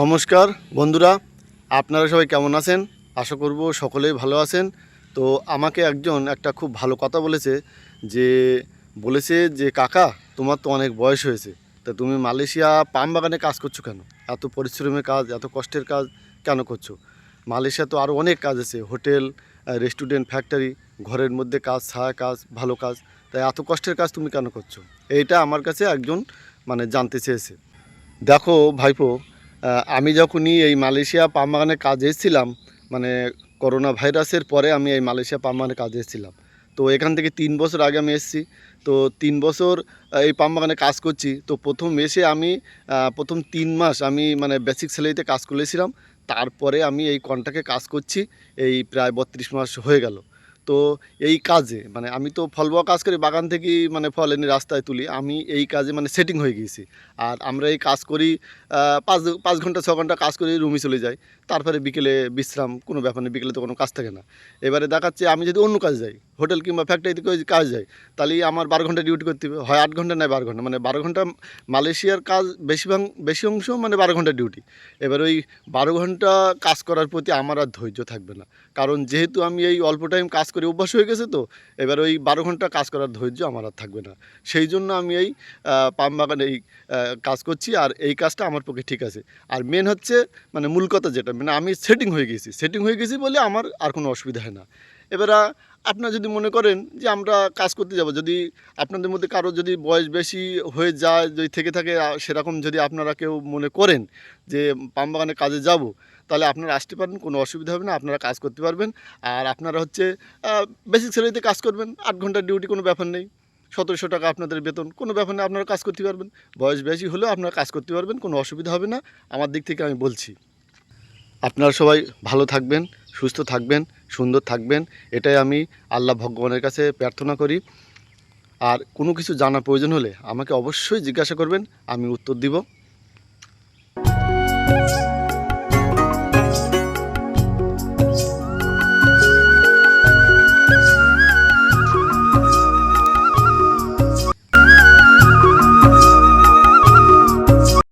নমস্কার, বন্ধুরা, আপনারা সবাই কেমন আছেন? আশা করব সকলেই ভালো আছেন। তো আমাকে একজন একটা খুব ভালো কথা বলেছে, যে বলেছে যে, কাকা, তোমার তো অনেক বয়স হয়েছে, তা তুমি মালয়েশিয়া পাম বাগানে কাজ করছ কেন? এত পরিশ্রমের কাজ, এত কষ্টের কাজ কেন করছ? মালয়েশিয়া তো আরও অনেক কাজ আছে, হোটেল রেস্টুরেন্ট, ফ্যাক্টরি, ঘরের মধ্যে কাজ, ছায়া কাজ, ভালো কাজ তাই এত কষ্টের কাজ তুমি কেন করছ? এইটা আমার কাছে একজন মানে জানতে চেয়েছে। দেখো ভাইপো আমি যখনই এই মালয়েশিয়া পাম বাগানে কাজে এসেছিলাম মানে করোনা ভাইরাসের পরে আমি এই মালয়েশিয়া পাম বাগানে কাজে এসেছিলাম। তো এখান থেকে তিন বছর আগে আমি এসেছি। তো তিন বছর এই পাম বাগানে কাজ করছি। তো প্রথম এসে আমি প্রথম তিন মাস আমি মানে বেসিক স্যালারিতে কাজ করেছিলাম। তারপরে আমি এই কন্ট্রাক্টে কাজ করছি। এই প্রায় বত্রিশ মাস হয়ে গেল। তো এই কাজে মানে আমি তো ফল বাওয়া কাজ করি, বাগান থেকেই মানে ফল এনে রাস্তায় তুলি, আমি এই কাজে মানে সেটিং হয়ে গিয়েছি আর আমরা এই কাজ করি পাঁচ পাঁচ ঘণ্টা, ছ ঘণ্টা কাজ করে, রুমে চলে যাই, তারপরে বিকেলে বিশ্রাম, কোনো ব্যাপার নেই, বিকেলে তো কোনো কাজ থাকে না। এবারে দেখাচ্ছে আমি যদি অন্য কাজ যাই হোটেল কিংবা ফ্যাক্টরিতে কোনো কাজ যায় তাহলে আমার বারো ঘণ্টা ডিউটি করতে হবে। হয় আট ঘণ্টা নয় বারো ঘণ্টা। মানে বারো ঘণ্টা মালয়েশিয়ার কাজ বেশিরভাগ বেশি অংশ মানে বারো ঘণ্টা ডিউটি এবার ওই বারো ঘণ্টা কাজ করার প্রতি আমার আর ধৈর্য থাকবে না। কারণ যেহেতু আমি এই অল্প টাইম কাজ করে অভ্যাস হয়ে গেছে তো, এবার ওই বারো ঘণ্টা কাজ করার ধৈর্য আমার আর থাকবে না। সেই জন্য আমি এই পাম বাগানে এই কাজ করছি আর এই কাজটা আমার পক্ষে ঠিক আছে। আর মেন হচ্ছে মানে মূল কথা যেটা মানে আমি সেটিং হয়ে গেছি। সেটিং হয়ে গেছি বলে আমার আর কোনো অসুবিধা হয় না। এবারে আপনারা যদি মনে করেন যে আমরা কাজ করতে যাব, যদি আপনাদের মধ্যে কারও যদি বয়স বেশি হয়ে যায়, যদি থেকে থাকে সেরকম যদি আপনারা কেউ মনে করেন যে পাম বাগানে কাজে যাব, তাহলে আপনারা আসতে পারেন কোনো অসুবিধা হবে না, আপনারা কাজ করতে পারবেন। আর আপনারা হচ্ছে বেসিক স্যালারিতে কাজ করবেন, আট ঘণ্টার ডিউটি কোনো ব্যাপার নেই। সতেরোশো টাকা আপনাদের বেতন, কোনো ব্যাপার নেই, আপনারা কাজ করতে পারবেন। বয়স বেশি হলেও আপনারা কাজ করতে পারবেন, কোনো অসুবিধা হবে না। আমার দিক থেকে আমি বলছি। আপনারা সবাই ভালো থাকবেন। সুস্থ থাকবেন, সুন্দর থাকবেন, এটাই আমি আল্লাহ ভগবানের কাছে প্রার্থনা করি। আর কোনো কিছু জানার প্রয়োজন হলে আমাকে অবশ্যই জিজ্ঞাসা করবেন, আমি উত্তর দিব।